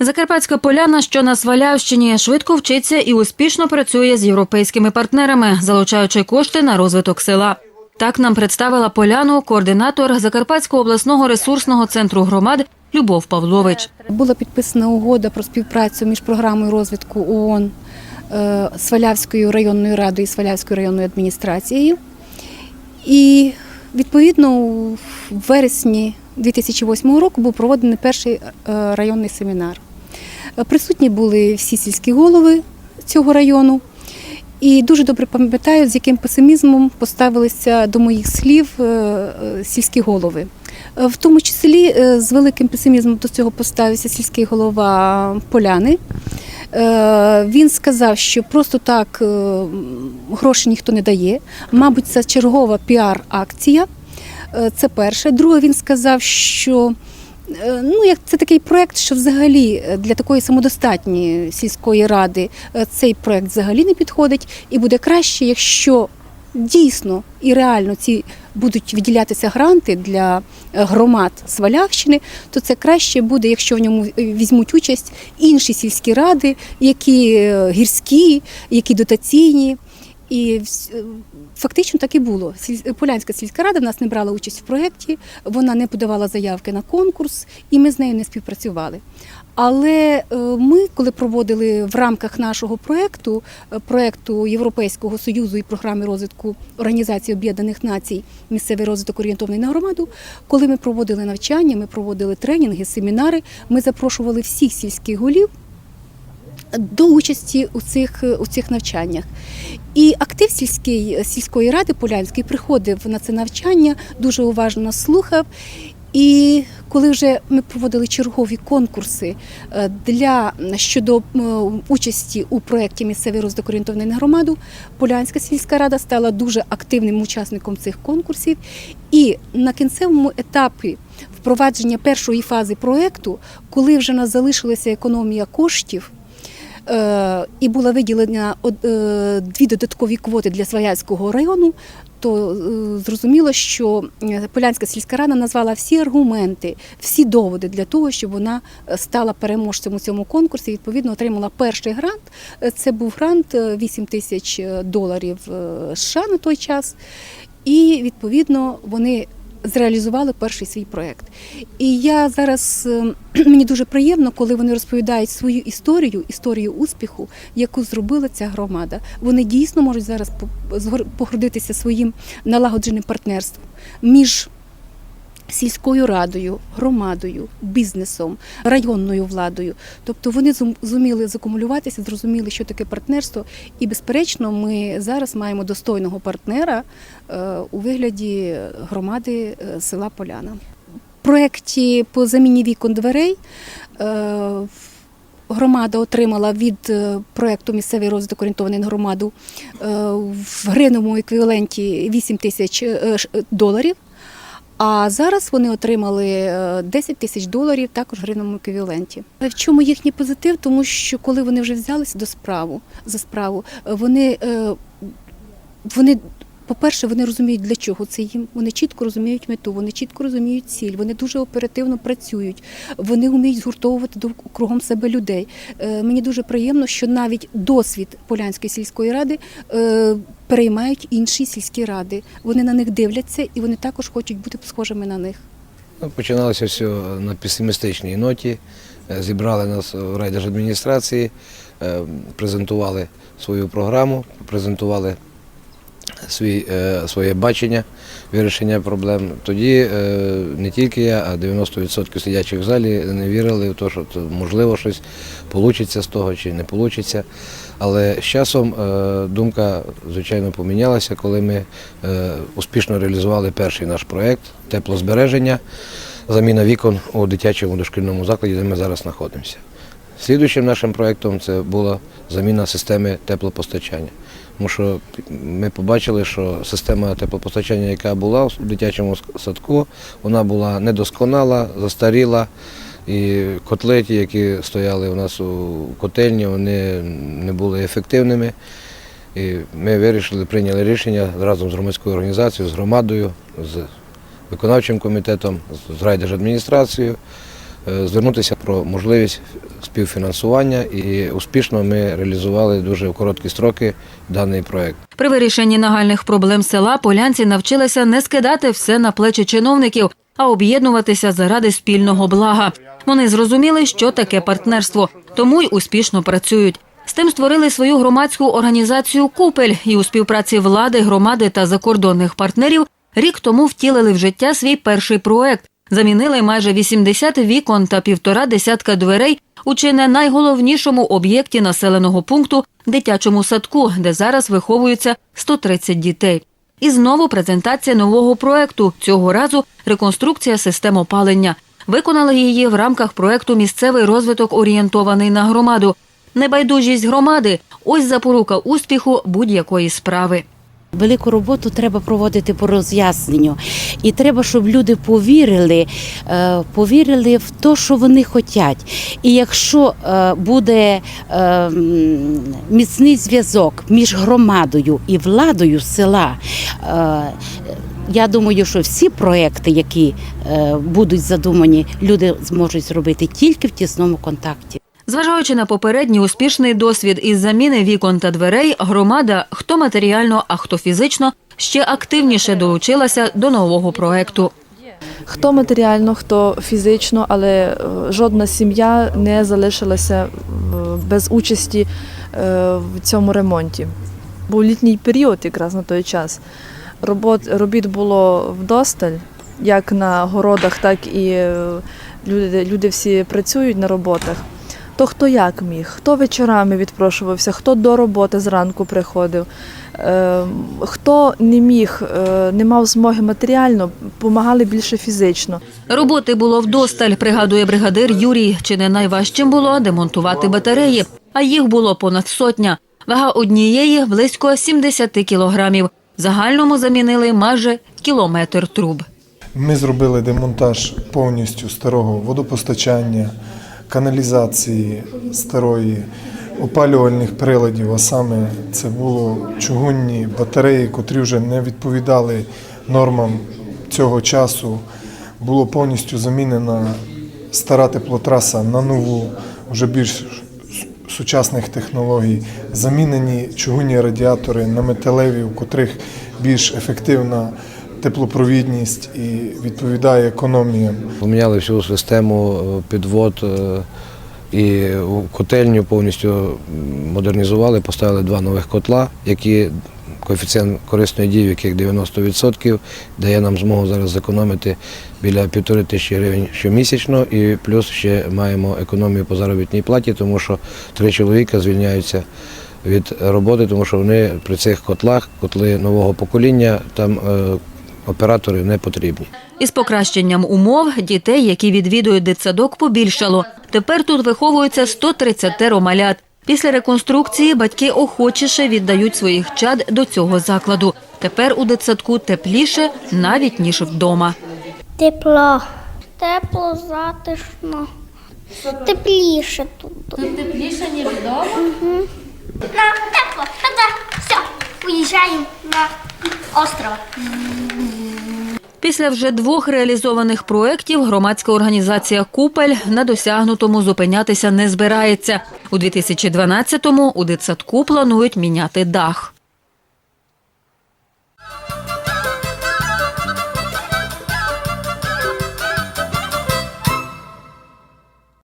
Закарпатська поляна, що на Свалявщині, швидко вчиться і успішно працює з європейськими партнерами, залучаючи кошти на розвиток села. Так нам представила поляну координатор Закарпатського обласного ресурсного центру громад Любов Павлович. Була підписана угода про співпрацю між програмою розвитку ООН е, Свалявською районною радою і Свалявською районною адміністрацією. І відповідно у вересні 2008 року був проведений перший е, районний семінар. Присутні були всі сільські голови цього району. І дуже добре пам'ятаю, з яким песимізмом поставилися до моїх слів е, е, сільські голови. Е, В тому числі з великим песимізмом до цього поставився сільський голова Поляни. Він сказав, що просто так гроші ніхто не дає. Мабуть, це чергова піар-акція. Це перше. Друге, він сказав, що ну, як це такий проект, що взагалі е, для такої самодостатньої сільської ради е, цей проект взагалі не підходить, і буде краще, якщо дійсно і реально ці будуть виділятися гранти для е, громад Свалявщини, то це краще буде, якщо в ньому е, візьмуть участь інші сільські ради, які е, гірські, які дотаційні. І е, фактично так і було. Сіль- Полянська сільська рада в нас не брала участь в проєкті, вона не подавала заявки на конкурс, і ми з нею не співпрацювали. Але е, ми, коли проводили в рамках нашого проєкту, е, проєкту Європейського союзу і програми розвитку Організації Об'єднаних Націй місцевий розвиток орієнтований на громаду, коли ми проводили навчання, ми проводили тренінги, семінари, ми запрошували всіх сільських голів до участі у цих, у цих навчаннях. І актив сільської, сільської ради Полянської приходив на це навчання, дуже уважно слухав. І коли вже ми проводили чергові конкурси е, для щодо участі у проєкті місцевий розвиток орієнтований на громаду, Полянська сільська рада стала дуже активним учасником цих конкурсів. І на кінцевому етапі впровадження першої фази проєкту, коли вже нас залишилася економія коштів, і була виділена е, дві додаткові квоти для Сваяльського району, то е, зрозуміло, що е, Полянська сільська рада назвала всі аргументи, всі доводи для того, щоб вона е, стала переможцем у цьому конкурсі. Відповідно, отримала перший грант. Е, Це був грант е, 8 тисяч доларів е, США на той час. І відповідно вони зреалізували перший свій проект. І я зараз е, мені дуже приємно, коли вони розповідають свою історію, історію успіху, яку зробила ця громада. Вони дійсно можуть зараз по- погордитися своїм налагодженим партнерством між сільською радою, громадою, бізнесом, районною владою. Тобто вони зуміли закумулюватися, зрозуміли, що таке партнерство. І, безперечно, ми зараз маємо достойного партнера е, у вигляді громади е, села Поляна. В проєкті по заміні вікон дверей. е, Громада отримала від проєкту місцевий розвиток орієнтований на громаду в гривневому еквіваленті 8 тисяч доларів. А зараз вони отримали е, 10 тисяч доларів також в гривневому еквіваленті. В чому їхній позитив? Тому що коли вони вже взялися до справу за справу, е, вони, е, вони по-перше, вони розуміють, для чого це їм. Вони чітко розуміють мету, вони чітко розуміють ціль, вони дуже оперативно працюють, вони вміють згуртовувати кругом себе людей. Е, Мені дуже приємно, що навіть досвід Полянської сільської ради е, переймають інші сільські ради. Вони на них дивляться і вони також хочуть бути схожими на них. Ну, Починалося все на песимістичній ноті. Е, Зібрали нас в райдержадміністрації, е, презентували свою програму, презентували свій, е, своє бачення вирішення проблем. Тоді е, не тільки я, а 90% сидячих в залі не вірили в те, що можливо щось вийде з того чи не вийде. Але з часом е, думка, звичайно, помінялася, коли ми успішно реалізували перший наш проєкт теплозбереження, заміна вікон у дитячому дошкільному закладі, де ми зараз знаходимося. Слідуючим нашим проєктом це була заміна системи теплопостачання. Тому що ми побачили, що система теплопостачання, яка була у дитячому садку, вона була недосконала, застаріла. І котлеті, які стояли у нас у котельні, вони не були ефективними. І ми вирішили, прийняли рішення разом з громадською організацією, з громадою, з виконавчим комітетом, з райдержадміністрацією звернутися про можливість співфінансування і успішно ми реалізували дуже в короткі строки даний проект. При вирішенні нагальних проблем села полянці навчилися не скидати все на плечі чиновників, а об'єднуватися заради спільного блага. Вони зрозуміли, що таке партнерство, тому й успішно працюють. З тим створили свою громадську організацію Купель і у співпраці влади, громади та закордонних партнерів рік тому втілили в життя свій перший проект. Замінили майже 80 вікон та півтора десятка дверей у чи не найголовнішому об'єкті населеного пункту дитячому садку, де зараз виховуються 130 дітей. І знову презентація нового проекту. Цього разу реконструкція систем опалення. Виконали її в рамках проекту Місцевий розвиток орієнтований на громаду. Небайдужість громади ось запорука успіху будь-якої справи. Велику роботу треба проводити по роз'ясненню, і треба, щоб люди повірили, е, повірили в те, що вони хочуть. І якщо е, буде е, міцний зв'язок між громадою і владою села, я думаю, що всі проекти, які будуть задумані, люди зможуть зробити тільки в тісному контакті. Зважаючи на попередній успішний досвід із заміни вікон та дверей, громада, хто матеріально, а хто фізично, ще активніше долучилася до нового проекту. Хто матеріально, хто фізично, але е, жодна сім'я не залишилася е, без участі е, в цьому ремонті. Був літній період якраз на той час. Робот, робіт було вдосталь, як на городах, так і люди, люди всі працюють на роботах. То хто як міг, хто вечорами відпрошувався, хто до роботи зранку приходив, е, хто не міг, е, не мав змоги матеріально, допомагали більше фізично. Роботи було вдосталь, пригадує бригадир Юрій. Чи не найважчим було демонтувати батареї, а їх було понад сотня. Вага однієї близько 70 кілограмів. Загальному замінили майже кілометр труб. Ми зробили демонтаж повністю старого водопостачання, каналізації старої, опалювальних приладів, а саме це було чугунні батареї, котрі вже не відповідали нормам цього часу. Було повністю замінена стара теплотраса на нову, вже більш сучасних технологій, замінені чугунні радіатори на металеві, у котрих більш ефективна теплопровідність і відповідає економіям. Поміняли всю систему е, підвод е, і котельню повністю модернізували, поставили два нових котла, які коефіцієнт корисної дії, яких 90%, дає нам змогу зараз зекономити біля півтори тисячі гривень щомісячно, і плюс ще маємо економію по заробітній платі, тому що три чоловіка звільняються від роботи, тому що вони при цих котлах, котли нового покоління, там е, оператори не потрібні. Із покращенням умов дітей, які відвідують дитсадок, побільшало. Тепер тут виховується 130 малят. Після реконструкції батьки охочіше віддають своїх чад до цього закладу. Тепер у дитсадку тепліше навіть ніж вдома. Тепло. Тепло, затишно. Тепліше тут. Тут тепліше, ніж вдома? Угу. На, тепло. Та-да, все, уїжджаємо на остров. Після вже двох реалізованих проєктів громадська організація Купель на досягнутому зупинятися не збирається. У 2012-му у дитсадку планують міняти дах.